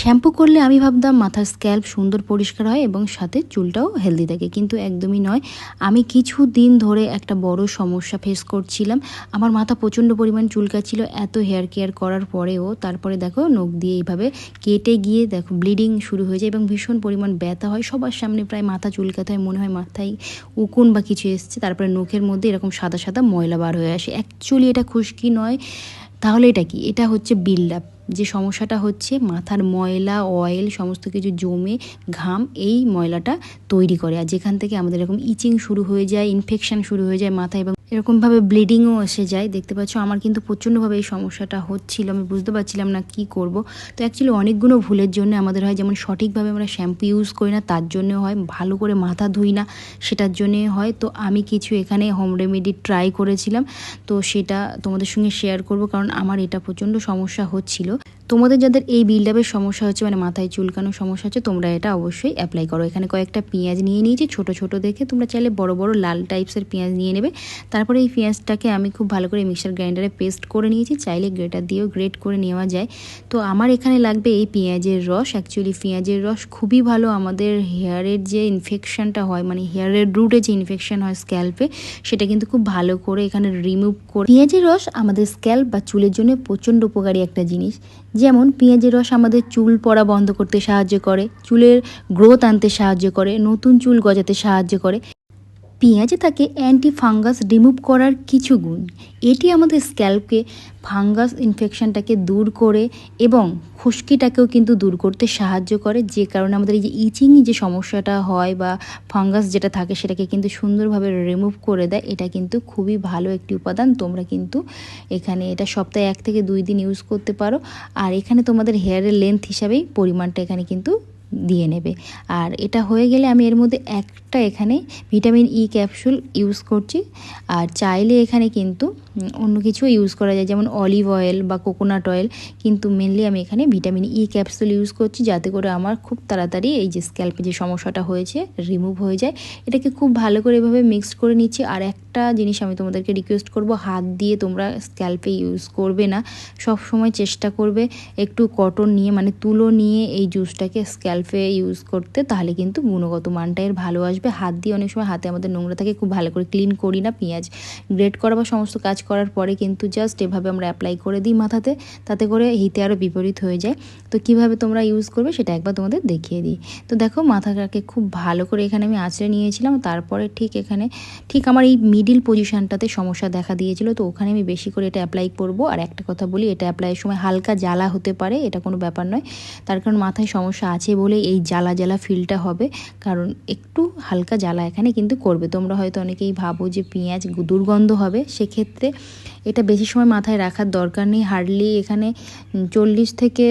Shampoo করলে আমি ভাবতাম মাথার স্ক্যাল্প সুন্দর পরিষ্কার হয় এবং সাথে চুলটাও হেলদি থাকে, কিন্তু একদমই নয়। আমি কিছু দিন ধরে একটা বড় সমস্যা ফেস করছিলাম। আমার মাথা প্রচণ্ড পরিমাণ চুলকাচ্ছিল, এত হেয়ার কেয়ার করার পরেও তারপরে দেখো নখ দিয়ে এইভাবে কেটে গিয়ে দেখো ব্লিডিং শুরু হয়ে যায় এবং ভীষণ পরিমাণ ব্যথা হয়। সবার সামনে প্রায় মাথা চুলকাতে হয়, মনে হয় মাথায় উকুন বা কিছু এসছে, তারপরে নখের মধ্যে এরকম সাদা সাদা ময়লা বার হয়ে আসে। অ্যাকচুয়ালি এটা খুশকি নয়। তাহলে এটা কি? এটা হচ্ছে বিল্ড আপ যে সমস্যাটা হচ্ছে, মাথার ময়লা অয়েল সমস্ত কিছু জমে ঘাম, এই ময়লাটা তৈরি করে। আর যেখান থেকে আমাদের এরকম ইচিং শুরু হয়ে যায় ইনফেকশান শুরু হয়ে যায় মাথা এবং এরকমভাবে ব্লিডিংও এসে যায়। দেখতে পাচ্ছ, আমার কিন্তু প্রচণ্ডভাবে এই সমস্যাটা হচ্ছিল। আমি বুঝতে পারছিলাম না কি করব। তো অ্যাকচুয়ালি অনেকগুলো ভুলের জন্য আমাদের হয়, যেমন সঠিকভাবে আমরা শ্যাম্পু ইউজ করি না, তার জন্য হয়। ভালো করে মাথা ধুই না, সেটার জন্যে হয়। তো আমি কিছু এখানে হোম রেমেডি ট্রাই করেছিলাম। তো সেটা তোমাদের সঙ্গে শেয়ার করব, কারণ আমার এটা প্রচণ্ড সমস্যা হচ্ছিল। তোমাদের যাদের এই বিল্ড সমস্যা হচ্ছে মানে মাথায় চুলকানোর সমস্যা হচ্ছে, তোমরা এটা অবশ্যই অ্যাপ্লাই করো। এখানে কয়েকটা পেঁয়াজ নিয়ে নিয়েছি, ছোট ছোট দেখে তোমরা চাইলে বড় বড় লাল টাইপসের পেঁয়াজ নিয়ে নেবে। তারপরে এই পেঁয়াজটাকে আমি খুব ভালো করে মিক্সার গ্রাইন্ডারে পেস্ট করে নিয়েছি, চাইলে গ্রেটার দিয়েও গ্রেট করে নেওয়া যায়। তো আমার এখানে লাগবে এই পেঁয়াজের রস অ্যাকচুয়ালি পেঁয়াজের রস খুবই ভালো। আমাদের হেয়ারের যে ইনফেকশনটা হয় মানে হেয়ারের রুটে যে ইনফেকশন হয় স্ক্যাল্পে সেটা কিন্তু খুব ভালো করে এখানে রিমুভ করে পেঁয়াজের রস আমাদের স্ক্যাল্প বা চুলের জন্য প্রচণ্ড উপকারী একটা জিনিস। যেমন পেঁয়াজের রস আমাদের চুল পড়া বন্ধ করতে সাহায্য করে, চুলের গ্রোথ আনতে সাহায্য করে, নতুন চুল গজাতে সাহায্য করে। পেঁয়াজে থাকে অ্যান্টি ফাঙ্গাস রিমুভ করার কিছু গুণ। এটি আমাদের স্ক্যাল্পকে ফাঙ্গাস ইনফেকশনটাকে দূর করে এবং খুশকিটাকেও কিন্তু দূর করতে সাহায্য করে। যে কারণে আমাদের এই যে ইচিং যে সমস্যাটা হয় বা ফাঙ্গাস যেটা থাকে সেটাকে কিন্তু সুন্দরভাবে রিমুভ করে দেয়, এটা কিন্তু খুবই ভালো একটি উপাদান। তোমরা কিন্তু এখানে এটা সপ্তাহে এক থেকে দুই দিন ইউজ করতে পারো। আর এখানে তোমাদের হেয়ারের লেন্থ হিসাবেই পরিমাণটা এখানে কিন্তু দিয়ে নেবে। আর এটা হয়ে গেলে আমি এর মধ্যে একটা এখানে ভিটামিন ই ক্যাপসুল ইউজ করছি। আর চাইলে এখানে কিন্তু অন্য কিছু ইউজ করা যায়। যেমন অলিভ অয়েল বা কোকোনাট অয়েল কিন্তু মেনলি আমি এখানে ভিটামিন ই ক্যাপসুল ইউজ করছি যাতে করে আমার খুব তাড়াতাড়ি এই যে স্ক্যাল্পে যে সমস্যাটা হয়েছে রিমুভ হয়ে যায়। এটাকে খুব ভালো করে এভাবে মিক্সড করে নিচ্ছি। আর একটা জিনিস আমি তোমাদেরকে রিকোয়েস্ট করব, হাত দিয়ে তোমরা স্ক্যাল্পে ইউজ করবে না। সব সময় চেষ্টা করবে একটু কটন নিয়ে মানে তুলো নিয়ে এই জুসটাকে স্ক্যাল্পে ইউজ করতে, তাহলে কিন্তু গুণগত মানটা এর ভালো আসবে। হাত দিয়ে অনেক সময় হাতে আমাদের নোংরা থাকে, খুব ভালো করে ক্লিন করি না। পেঁয়াজ গ্রেড করা বা সমস্ত কাজ করার পরে কিন্তু জাস্ট এভাবে আমরা অ্যাপ্লাই করে দিই মাথাতে, তাতে করে হিতে আরও বিপরীত হয়ে যায়। তো কীভাবে তোমরা ইউজ করবে সেটা একবার তোমাদের দেখিয়ে দিই। তো দেখো মাথাটাকে খুব ভালো করে এখানে আমি আঁচড়ে নিয়েছিলাম, তারপরে ঠিক এখানে, ঠিক আমার এই মিডিল পজিশনটাতে সমস্যা দেখা দিয়েছিল, তো ওখানে আমি বেশি করে এটা অ্যাপ্লাই করব। আর একটা কথা বলি, এটা অ্যাপ্লাইয়ের সময় হালকা জ্বালা হতে পারে, এটা কোনো ব্যাপার নয়। তার কারণ মাথায় সমস্যা আছে বলে এই জ্বালা জ্বালা ফিলটা হবে, কারণ একটু হালকা জ্বালা এখানে কিন্তু করবে। তোমরা হয়তো অনেকেই ভাবো যে পেঁয়াজ দুর্গন্ধ হবে, সেক্ষেত্রে এটা বেশি সময় মাথায় রাখার দরকার নেই। হার্ডলি এখানে চল্লিশ থেকে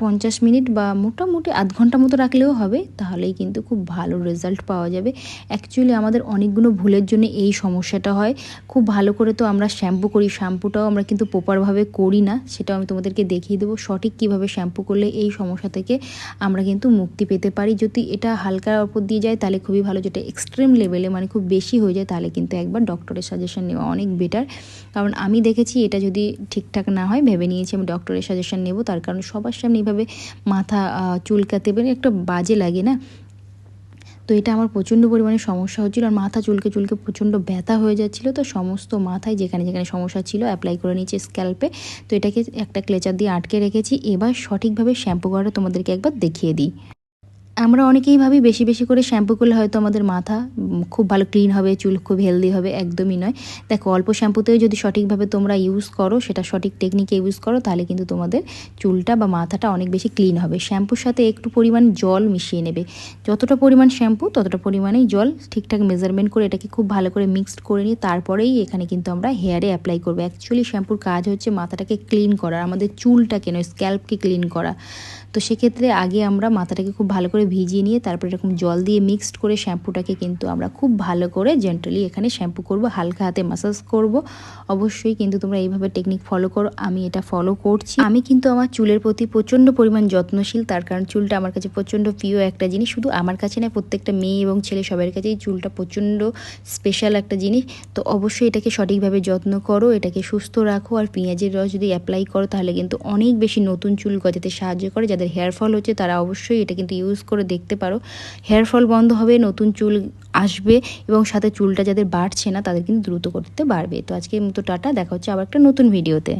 পঞ্চাশ মিনিট বা মোটামুটি আধ ঘণ্টা মতো রাখলেও হবে, তাহলেই কিন্তু খুব ভালো রেজাল্ট পাওয়া যাবে। অ্যাকচুয়ালি আমাদের অনেকগুলো ভুলের জন্য এই সমস্যাটা হয়। খুব ভালো করে তো আমরা শ্যাম্পু করি শ্যাম্পুটাও আমরা কিন্তু প্রপারভাবে করি না, সেটাও আমি তোমাদেরকে দেখিয়ে দেবো। সঠিক কীভাবে শ্যাম্পু করলে এই সমস্যা থেকে আমরা কিন্তু মুক্তি পেতে পারি। যদি এটা হালকার ওপর দিয়ে যায়, তাহলে খুবই ভালো। যেটা এক্সট্রিম লেভেলে মানে খুব বেশি হয়ে যায়, তাহলে কিন্তু একবার ডক্টরের সাজেশন নেওয়া অনেক বেটার কারণ আমি দেখেছি এটা যদি ঠিকঠাক না হয়, ভেবে নিয়েছি আমি ডক্টরের সাজেশন নেব, তার কারণ সবার সামনে এইভাবে মাথা চুলকাতে পারে, একটা বাজে লাগে না? তো এটা আমার প্রচণ্ড পরিমাণে সমস্যা হচ্ছিল আর মাথা চুলকে চুলকে প্রচণ্ড ব্যথা হয়ে যাচ্ছিল। তো সমস্ত মাথায় যেখানে যেখানে সমস্যা ছিল অ্যাপ্লাই করে নিয়েছি স্ক্যাল্পে তো এটাকে একটা ক্লেচার দিয়ে আটকে রেখেছি। এবার সঠিকভাবে শ্যাম্পু করাটা তোমাদেরকে একবার দেখিয়ে দিই। আমরা অনেকেই ভাবি বেশি বেশি করে শ্যাম্পু করলে হয়তো আমাদের মাথা খুব ভালো ক্লিন হবে, চুল খুব হেলদি হবে, একদমই নয়। দেখো, অল্প শ্যাম্পুতেও যদি সঠিকভাবে তোমরা ইউজ করো, সেটা সঠিক টেকনিকে ইউজ করো, তাহলে কিন্তু তোমাদের চুলটা বা মাথাটা অনেক বেশি ক্লিন হবে। শ্যাম্পুর সাথে একটু পরিমাণ জল মিশিয়ে নেবে। যতটা পরিমাণ শ্যাম্পু, ততটা পরিমাণেই জল ঠিকঠাক মেজারমেন্ট করে এটাকে খুব ভালো করে মিক্সড করে নিয়ে তারপরেই এখানে কিন্তু আমরা হেয়ারে অ্যাপ্লাই করব। অ্যাকচুয়ালি শ্যাম্পুর কাজ হচ্ছে মাথাটাকে ক্লিন করা, আমাদের চুলটাকে নয় স্ক্যাল্পকে ক্লিন করা। তো সেক্ষেত্রে আগে আমরা মাথাটাকে খুব ভালো করে ভিজিয়ে নিয়ে তারপরে এরকম জল দিয়ে মিক্সড করে শ্যাম্পুটাকে কিন্তু আমরা খুব ভালো করে জেন্টালি এখানে শ্যাম্পু করব, হালকা হাতে মাসাজ করব। অবশ্যই কিন্তু তোমরা এইভাবে টেকনিক ফলো করো, আমি এটা ফলো করছি। আমি কিন্তু আমার চুলের প্রতি প্রচণ্ড পরিমাণ যত্নশীল, তার কারণ চুলটা আমার কাছে প্রচণ্ড প্রিয় একটা জিনিস। শুধু আমার কাছে না প্রত্যেকটা মেয়ে এবং ছেলে সবার কাছেই চুলটা প্রচণ্ড স্পেশাল একটা জিনিস। তো অবশ্যই এটাকে সঠিকভাবে যত্ন করো, এটাকে সুস্থ রাখো। আর পেঁয়াজের রস যদি অ্যাপ্লাই করো, তাহলে কিন্তু অনেক বেশি নতুন চুল গজাতে সাহায্য করে। যাদের হেয়ার ফল হচ্ছে, তারা অবশ্যই এটা কিন্তু ইউজ করে দেখতে পারো। হেয়ার ফল বন্ধ হবে, নতুন চুল আসবে এবং সাথে চুলটা যাদের বাড়ছে না, তাদের কিন্তু দ্রুত করতে পারবে। তো আজকে মতো টাটা, দেখা হচ্ছে আবার একটা নতুন ভিডিওতে